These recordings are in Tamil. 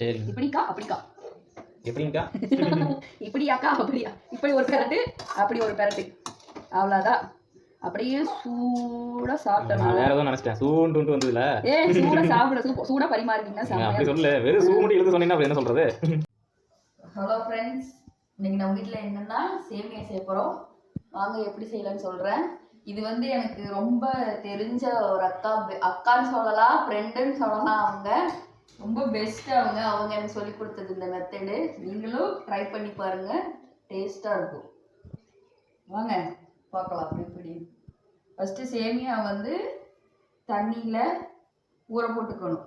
சரி. இப்படிக்கா அப்படிக்கா. எப்படிங்கக்கா இப்படியாக்கா அப்படியா? இப்படி ஒரு பெரட்டு அப்படி ஒரு பெரட்டு. அவ்வளோதான் அப்படியே சூடா நான் சாப்பிட்டோம் வேற எதுவும் நினைச்சிட்டேன். சூண்டு வந்ததுல. ஏ சூடா சாப்பிட சூடா பரிமாறிட்டீங்கன்னா அப்படி சொல்லல. வெறும் சூ மட்டும் எழுத சொன்னீங்கன்னா என்ன சொல்றது? ஹலோ ஃப்ரெண்ட்ஸ் இன்னைக்கு நம்ம வீட்டில் என்னன்னா சேமியா செய்ய போகிறோம் வாங்க எப்படி செய்யலாம்னு சொல்கிறேன் இது வந்து எனக்கு ரொம்ப தெரிஞ்ச ஒரு அக்கா அக்கான்னு சொல்லலாம் ஃப்ரெண்டுன்னு சொல்லலாம் அவங்க. ரொம்ப பெஸ்ட் அவங்க. அவங்க எனக்கு சொல்லி கொடுத்தது இந்த மெத்தடு நீங்களும் ட்ரை பண்ணி பாருங்க. டேஸ்ட்டாக இருக்கும். வாங்க பார்க்கலாம் அப்படி இப்படி. ஃபஸ்ட்டு சேமியா வந்து தண்ணியில் ஊற போட்டுக்கணும்.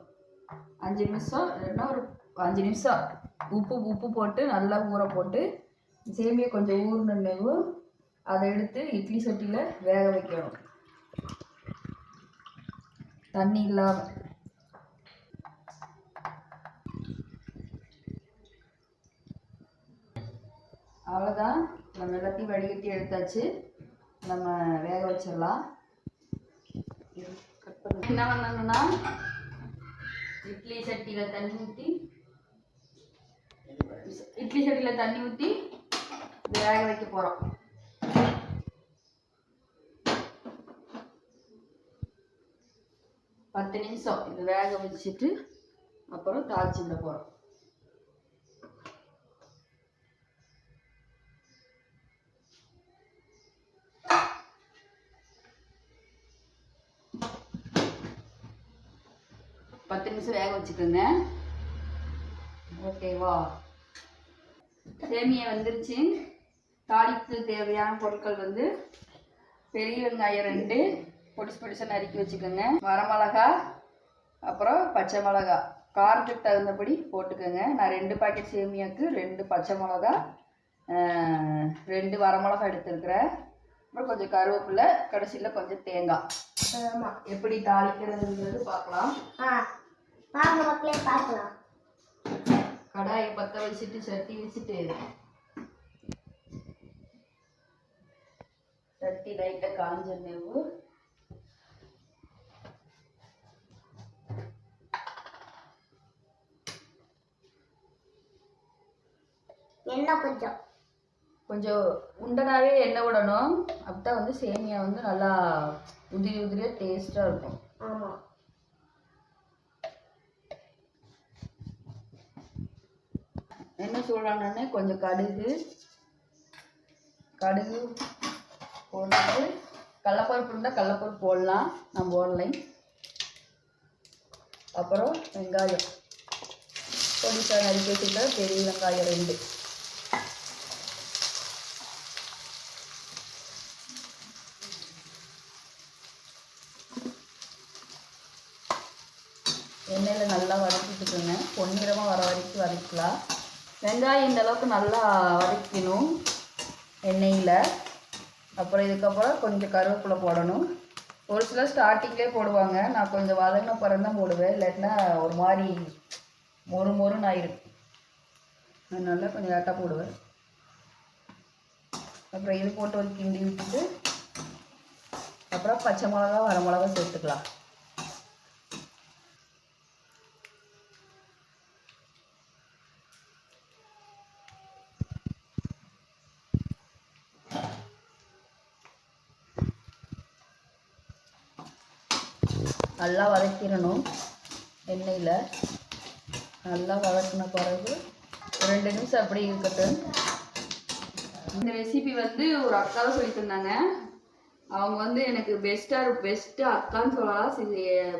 அஞ்சு நிமிஷம் இல்லைன்னா ஒரு அஞ்சு நிமிஷம். உப்பு உப்பு போட்டு நல்லா ஊற போட்டு சேமியா கொஞ்சம் ஊறினவும் அதை எடுத்து இட்லி சட்டியில் வேக வைக்கணும். தண்ணி இல்லாமல் அவ்வளோதான் நம்ம எல்லாத்தையும் வடிகட்டி எடுத்தாச்சு. நம்ம வேக வச்சிடலாம். என்ன பண்ணணும்னா இட்லி சட்டியில் தண்ணி ஊற்றி இட்லி சட்டியில் தண்ணி ஊற்றி வேக வைக்க போகிறோம் பத்து நிமிஷம். இது வேக வச்சுட்டு அப்புறம் தாளிச்சுட போகிறோம் பத்து நிமிஷம் வேக வச்சுக்கோங்க. ஓகேவா சேமியா வந்துருச்சு. தாளிக்கு தேவையான பொருட்கள் வந்து பெரிய வெங்காயம் ரெண்டு பொடிசு பொடிசாக நறுக்கி வச்சுக்கோங்க. வரமிளகா அப்புறம் பச்சை மிளகா. காரத்துக்கு தகுந்தபடி போட்டுக்கோங்க. நான் ரெண்டு பாக்கெட் சேமியாவுக்கு ரெண்டு பச்சை மிளகா ரெண்டு வரமிளகா எடுத்துருக்குறேன். அப்புறம் கொஞ்சம் கருவேப்பிலை கடைசியில் கொஞ்சம் தேங்காய். ஆமாம் எப்படி தாளிக்கிறதுங்கிறது பார்க்கலாம். ஆ வாங்க மக்களே பார்க்கலாம். கடாயை பற்ற வச்சுட்டு சட்டி வச்சுட்டு. சட்டி லைட்டாக காஞ்ச நெவு எண்ணெய் கொஞ்சம். கொஞ்சம் உண்டனாவே எண்ணெய் விடணும். அப்பதான் வந்து சேமியா வந்து நல்லா உதிரி உதிரியாக டேஸ்ட்டாக இருக்கும். ஆமாம் என்ன சூடானோடனே கொஞ்சம் கடுகு கடுகு போட்டு கடலப்பருப்பு இருந்தால் கடலப்பருப்பு போடலாம். நான் போடலை அப்புறம் வெங்காயம். பொடிசா நறுக்கி வச்சுக்கிட்ட பெரிய வெங்காயம் ரெண்டு. எண்ணெயில் நல்லா வதக்கிட்டுக்கோங்க பொன்னிறமாக வர வரைக்கும் வதக்கலாம். வெங்காயம் இந்த அளவுக்கு நல்லா வதக்கணும் எண்ணெயில். அப்புறம் இதுக்கப்புறம் கொஞ்சம் கருவேப்பிலை போடணும். ஒரு சிலர் ஸ்டார்டிங்லேயே போடுவாங்க. நான் கொஞ்சம் வதங்கின பிறகு தான் போடுவேன். இல்லாட்டினா ஒரு மாதிரி மொறு மொறுன்னு ஆயிரும். அதனால கொஞ்சம் லேட்டாக போடுவேன். அப்புறம் இது போட்டு ஒரு கிண்டி விட்டுட்டு அப்புறம் பச்சை மிளகா வர மிளகா சேர்த்துக்கலாம். நல்லா வதக்கிடணும் எண்ணெயில். நல்லா வதக்கின பிறகு ரெண்டு நிமிஷம் அப்படியே இருக்கட்டும். இந்த ரெசிபி வந்து ஒரு அக்கா சொல்லி தந்தாங்க. அவங்க வந்து எனக்கு பெஸ்ட்டாக பெஸ்ட்டு அக்கான்னு சொல்லலாம்.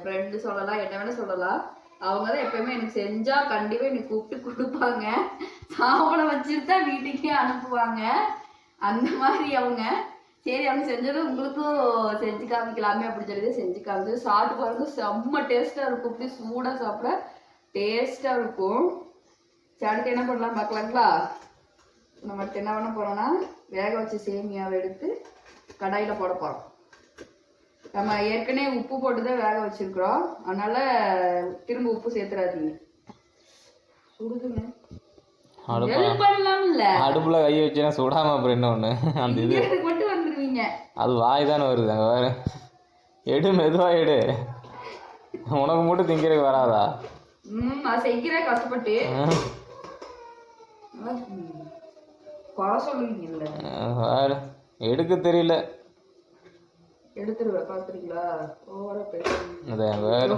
ஃப்ரெண்டு சொல்லலாம் என்ன வேணால் சொல்லலாம். அவங்க தான் எப்பயுமே எனக்கு செஞ்சால் கண்டிப்பாக எனக்கு கூப்பிட்டு கொடுப்பாங்க. சாப்பிட வச்சுட்டு தான் வீட்டுக்கே அனுப்புவாங்க. அந்த மாதிரி அவங்க. சரி அவங்க செஞ்சது உங்களுக்கும் செஞ்சு காமிக்கலாமே அப்படின்னு சொல்லி தான் செஞ்சு காமிச்சு சாப்பிட்டு பாருங்க. செம்ம டேஸ்ட்டாக இருக்கும். இப்படி சூடாக சாப்பிட டேஸ்ட்டாக இருக்கும். சரி அடுத்து என்ன பண்ணலாம் பார்க்கலாங்களா? நம்ம என்ன பண்ண போறோம்னா வேக வச்ச சேமியாவை எடுத்து கடாயில் போட போகிறோம் நம்ம ஏற்கனவே உப்பு போட்டு தான் வேக வச்சிருக்கிறோம். அதனால திரும்ப உப்பு சேர்த்துறாதீங்க. சுடுதுங்க. ஹெல்ப் அடுப்புல கை வச்சுனா சுடாம அப்புறம் என்ன ஒண்ணு? அந்த இது. வந்துருவீங்க அது வாய் தானே வருது அங்க வேற எடு மெதுவா எடு. உனக்கு மட்டும் திங்கிறதுக்கு வராதா? ம் அது செய்கிறேன் கஷ்டப்பட்டு. குறை சொல்லுவீங்கல்ல. வேறு எடுக்க தெரியல. எடுத்துருவேன் பாக்குறீங்களா ஓவரா பேசுறீங்க. அது வேறு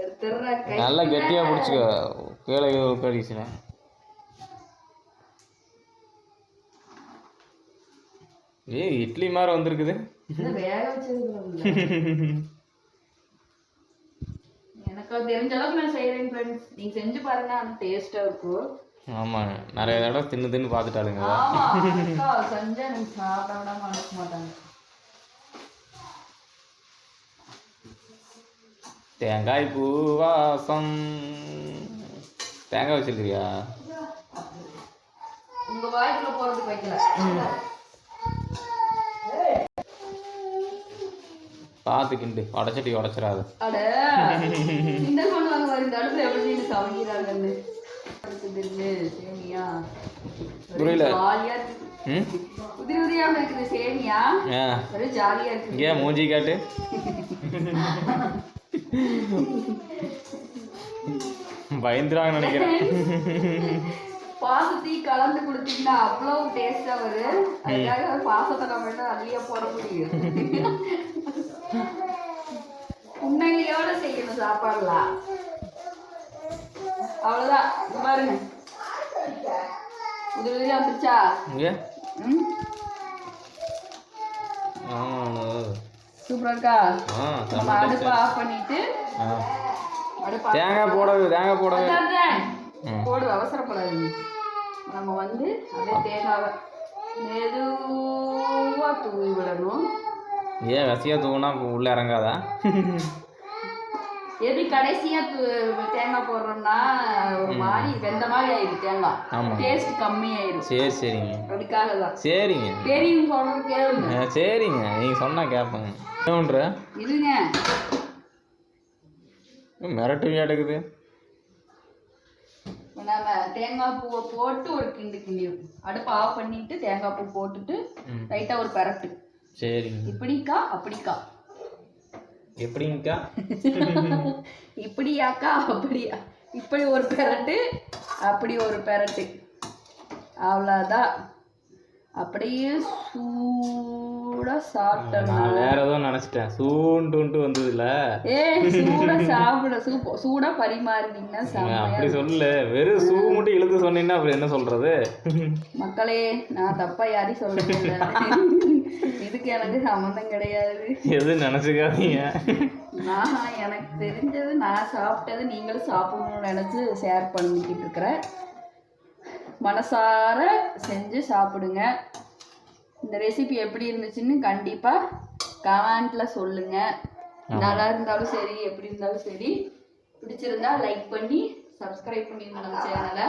எடுத்துடுறேன் கை நல்லா கெட்டியாக பிடிச்சிக்கோ. கீழே கடிச்சுனேன் ஏய் இட்லி மாதிரி வந்திருக்குது. எனக்கு தெரிஞ்ச அளவுக்கு நான் செய்யறேன் ஃப்ரெண்ட்ஸ் செஞ்சு பாருங்க அந்த டேஸ்டா இருக்கும் ஆமாங்க நிறைய தடவை தின்னு தின்னு பார்த்துட்டாளுங்க ஆமா அக்கா செஞ்சா எனக்கு சாப்பிட விடாம அனுப்ப மாட்டாங்க. தேங்காய் பூவாசம் தேங்காய் வச்சிருக்கிறியா? உங்க வாய்க்குள்ள போறதுக்கு வைக்கல. பார்த்து கிண்டு உடச்சட்டி உடச்சிடாது. அட இந்த கொண்டு வாங்க வரும் இந்த அடுப்புல எப்படி சமைக்கிறாங்கன்னு புரியல. உதிரி இருக்குது சேமியா. ஒரே ஜாலியா இருக்கு இங்கே மூஞ்சி காட்டு. பயந்துருவாங்க நினைக்கிறேன். பாசத்தி கலந்து கொடுத்தீங்கன்னா அவ்வளவு டேஸ்டா வரும். அதுக்காக பாசத்தை நம்ம அள்ளியா போட முடியும்? செய்யணும் சாப்பாடுலாம். அவ்வளவுதான். இங்க பாருங்க. உதிரி உதிரியா வந்துருச்சா? சூப்பரா இருக்கா? அடுப்பை ஆஃப் பண்ணிட்டு தேங்காய் போடவே தேங்காய் போடவே. போடு அவசரப்படாதீங்க. நம்ம வந்து அப்படியே தேங்காவை தூவி விடணும். ஏன் வசியாக தூங்கினா உள்ளே இறங்காதா? எப்படி கடைசியா தேங்காய் போடுறோம்னா ஒரு மாதிரி வெந்த மாதிரி ஆயிடும் தேங்காய். ஆமாம் டேஸ்ட் கம்மியாயிரும். சரி சரிங்க. அதுக்காக தான் சரிங்க. பெரியவங்க சொல்றது கேளுங்க. சரிங்க. நீங்கள் சொன்னால் கேட்பேங்க. என்ன பண்ணுற இதுங்க மிரட்டு எடுக்குது. நம்ம தேங்காய் பூவை போட்டு ஒரு கிண்டு கிண்டி அடுப்பை ஆஃப் பண்ணிட்டு தேங்காய் பூ போட்டுட்டு ம். லைட்டா ஒரு பரட்டு. சரிங்க. இப்படிக்கா அப்படிக்கா. எப்படிங்கக்கா? இப்படியாக்கா அப்படியா? இப்படி ஒரு பெரட்டு அப்படி ஒரு பெரட்டு. அவ்வளோதான் அப்படியே சூடா சாப்பிட்டோம்னா நான் வேற ஏதோ நினச்சிட்டேன். சூண்டுன்ட்டு வந்ததுல. ஏ சூடா சாப்பிட. சூப் சூடா பரிமாறினீங்கன்னா அப்படி சொல்லல வெறும் சூ மட்டும் இழுத்து சொன்னீங்கன்னா அப்புறம் என்ன சொல்றது? மக்களே நான் தப்பா யாரையும் சொல்ல எனக்கு சம்மந்தம் கிடையாது. எதுவும் நினச்சிக்காதீங்க. நான் எனக்கு தெரிஞ்சது நான் சாப்பிட்டது நீங்களும் சாப்பிடணும்னு நினச்சி ஷேர் பண்ணிக்கிட்டு இருக்கிறேன் மனசார செஞ்சு சாப்பிடுங்க. இந்த ரெசிபி எப்படி இருந்துச்சுன்னு கண்டிப்பாக கமெண்ட்டில் சொல்லுங்கள் நல்லா இருந்தாலும் சரி எப்படி இருந்தாலும் சரி. பிடிச்சிருந்தா லைக் பண்ணி சப்ஸ்கிரைப் பண்ணிடுங்க நம்ம சேனலை